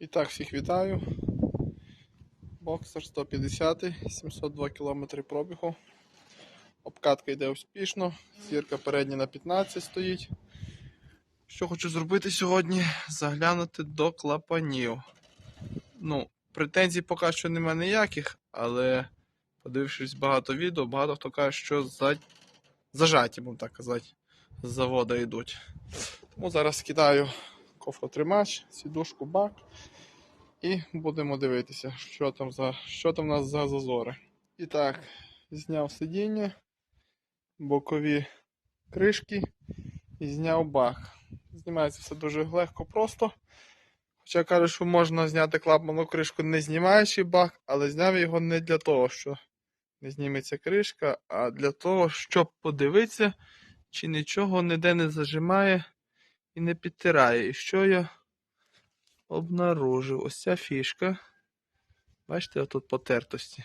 І так, всіх вітаю. Боксер 150, 702 км пробігу. Обкатка йде успішно. Зірка передня на 15 стоїть. Що хочу зробити сьогодні? Заглянути до клапанів. Ну, претензій поки що немає ніяких, але подивившись багато відео, багато хто каже, що за... зажаті, будемо так казати, з завода йдуть. Тому зараз скидаю кофротримач, сідушку бак. І будемо дивитися, що там за що там у нас за зазори. І так, зняв сидіння, бокові кришки і зняв бак. Знімається все дуже легко, просто. Хоча кажу, що можна зняти клапану кришку, не знімаючи бак, але зняв його не для того, що не зніметься кришка, а для того, щоб подивитися, чи нічого ніде не зажимає і не підтирає. І що я обнаружив? Ось ця фішка. Бачите, тут потертості.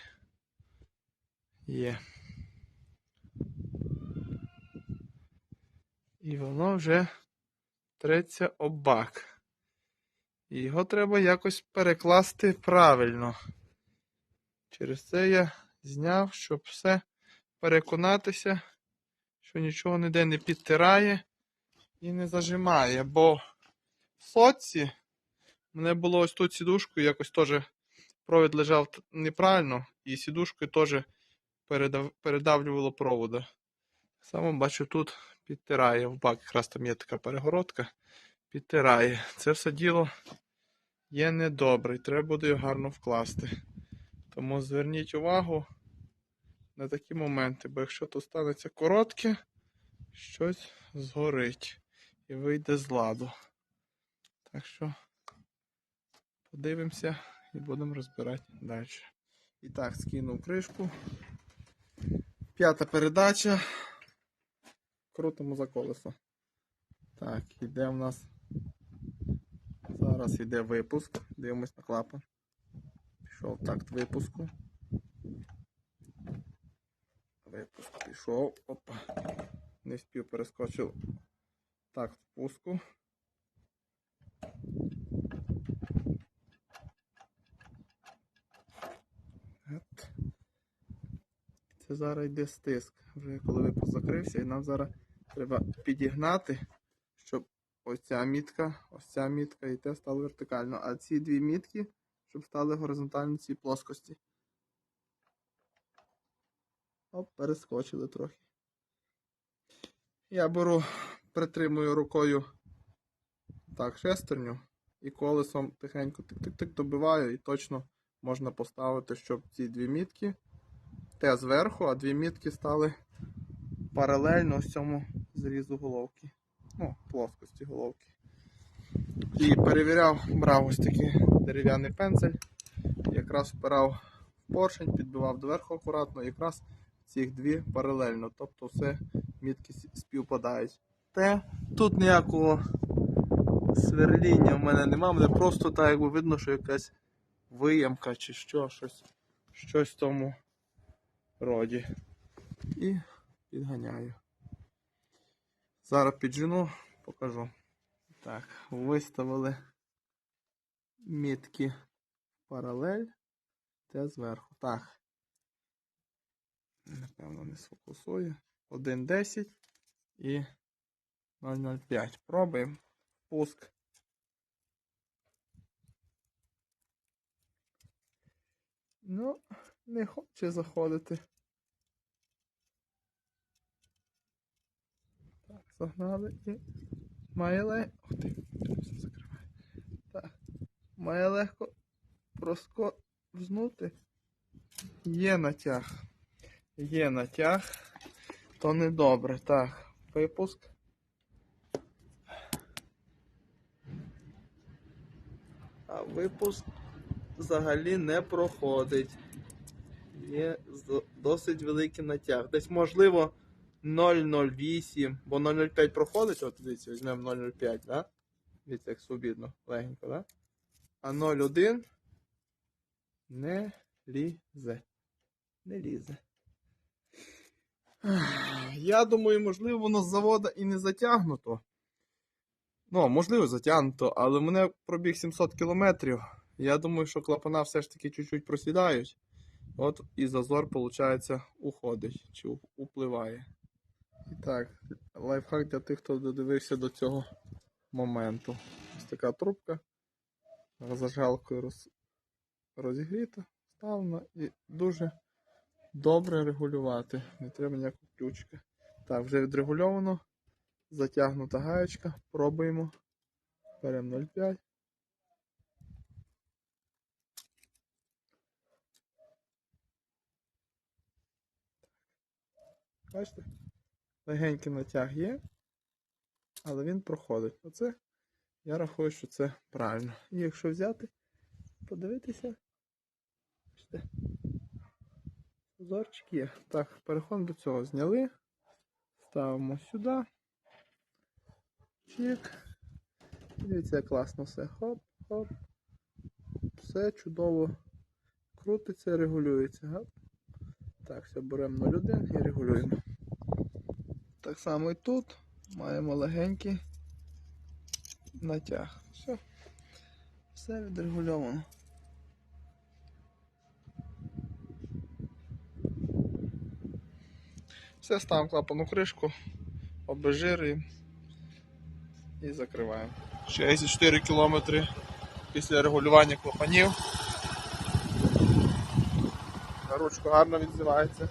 Є. І воно вже треться об бак. І його треба якось перекласти правильно. Через це я зняв, щоб все переконатися, що нічого ніде не підтирає і не зажимає, бо в соці мене було ось тут сідушкою, якось теж провід лежав неправильно, і сідушкою теж передав, передавлювало провода. Само бачу, тут підтирає в бак, якраз там є така перегородка, підтирає. Це все діло є недобре, і треба буде його гарно вкласти. Тому зверніть увагу на такі моменти, бо якщо тут станеться коротке, щось згорить і вийде з ладу. Так що подивимося і будемо розбирати далі. І так, скинув кришку. П'ята передача. Крутимо за колесо. Так, іде в нас. Зараз іде випуск. Дивимось на клапан. Пішов такт випуску. Випуск пішов. Опа. Не спів перескочив такт впуску. От. Це зараз йде стиск. Вже коли випуск закрився, і нам зараз треба підігнати, щоб ось ця мітка, ось ця мітка і те стало вертикально. А ці дві мітки, щоб стали горизонтально цій плоскості. Оп, перескочили трохи. Я беру, притримую рукою так, шестерню і колесом тихенько тик-тик-тик добиваю і точно можна поставити, щоб ці дві мітки те зверху, а дві мітки стали паралельно ось цьому зрізу головки. Ну, плоскості головки. І перевіряв, брав ось такий дерев'яний пензель, якраз впирав в поршень, підбивав доверху акуратно, якраз цих дві паралельно. Тобто все мітки співпадають. Те тут ніякого сверління в мене немає, мене просто так якби видно, що якась виямка чи що, щось, щось в тому роді. І підганяю. Зараз піджену, покажу. Так, виставили мітки паралель, те зверху. Так. Напевно, не сфокусує. 1.10 і 0.05. Пробуємо. Пуск. Ну, не хоче заходити. Так, загнали і має легко. Ух ти, все закриває. Так. Має легко проскользнути. Є натяг. Є натяг. То не добре. Так, випуск. А випуск взагалі не проходить. Є досить великий натяг. Десь можливо 0,08, бо 0,05 проходить, от дивіться, візьмемо 0,05, да? Дивіться, як свобідно, легенько, да? А 0,1 не лізе. Не лізе. Я думаю, можливо, воно з завода і не затягнуто. Ну, можливо, затягнуто, але мене пробіг 700 кілометрів. Я думаю, що клапана все ж таки чуть-чуть просідають. От і зазор, виходить, уходить чи у- upливає. І так, лайфхак для тих, хто додивився до цього моменту. Ось така трубка зажгалкою роз... розігріта, ставлена і дуже добре регулювати. Не треба ніякого ключика. Так, вже відрегульовано. Затягнута гаєчка. Пробуємо. Беремо 0,5. Бачите? Легенький натяг є, але він проходить. Оце я рахую, що це правильно. І якщо взяти, подивитися, бачите, Узорчик є. Так, переходимо до цього. Зняли. Ставимо сюди. Чик. Дивіться, як класно все. Хоп, хоп. Все чудово. Крутиться регулюється. Гоп. Так, все, беремо 0,1 і регулюємо. Так само і тут маємо легенький натяг. Все. Все відрегульовано. Все, ставимо клапану кришку, обезжирюємо і закриваємо. 64 км після регулювання клапанів. Ручка гарно відзивається.